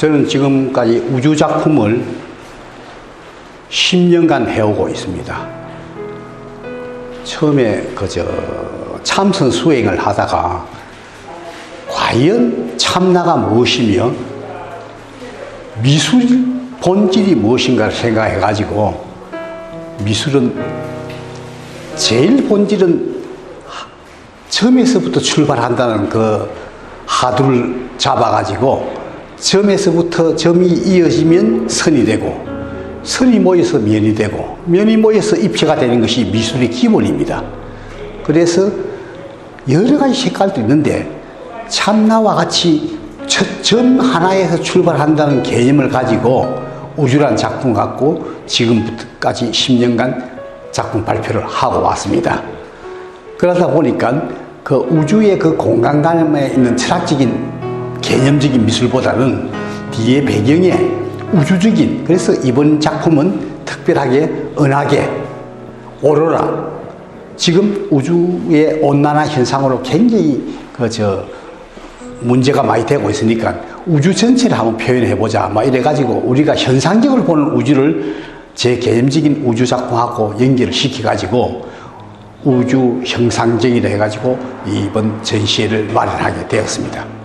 저는 지금까지 우주 작품을 10년간 해오고 있습니다. 처음에 그저 참선 수행을 하다가 과연 참나가 무엇이며 미술 본질이 무엇인가를 생각해 가지고 미술은 제일 본질은 점에서부터 출발한다는 그 하두를 잡아 가지고 점에서부터 점이 이어지면 선이 되고 선이 모여서 면이 되고 면이 모여서 입체가 되는 것이 미술의 기본입니다. 그래서 여러 가지 색깔도 있는데 참나와 같이 첫 점 하나에서 출발한다는 개념을 가지고 우주란 작품 갖고 지금부터까지 10년간 작품 발표를 하고 왔습니다. 그러다 보니까 그 우주의 그 공간감에 있는 철학적인 개념적인 미술보다는 뒤에 배경에 우주적인 그래서 이번 작품은 특별하게 은하계 오로라 지금 우주의 온난화 현상으로 굉장히 그저 문제가 많이 되고 있으니까 우주 전체를 한번 표현해 보자 막 이래 가지고 우리가 현상적으로 보는 우주를 제 개념적인 우주 작품하고 연결을 시켜 가지고 우주 형상적이라 해 가지고 이번 전시회를 마련하게 되었습니다.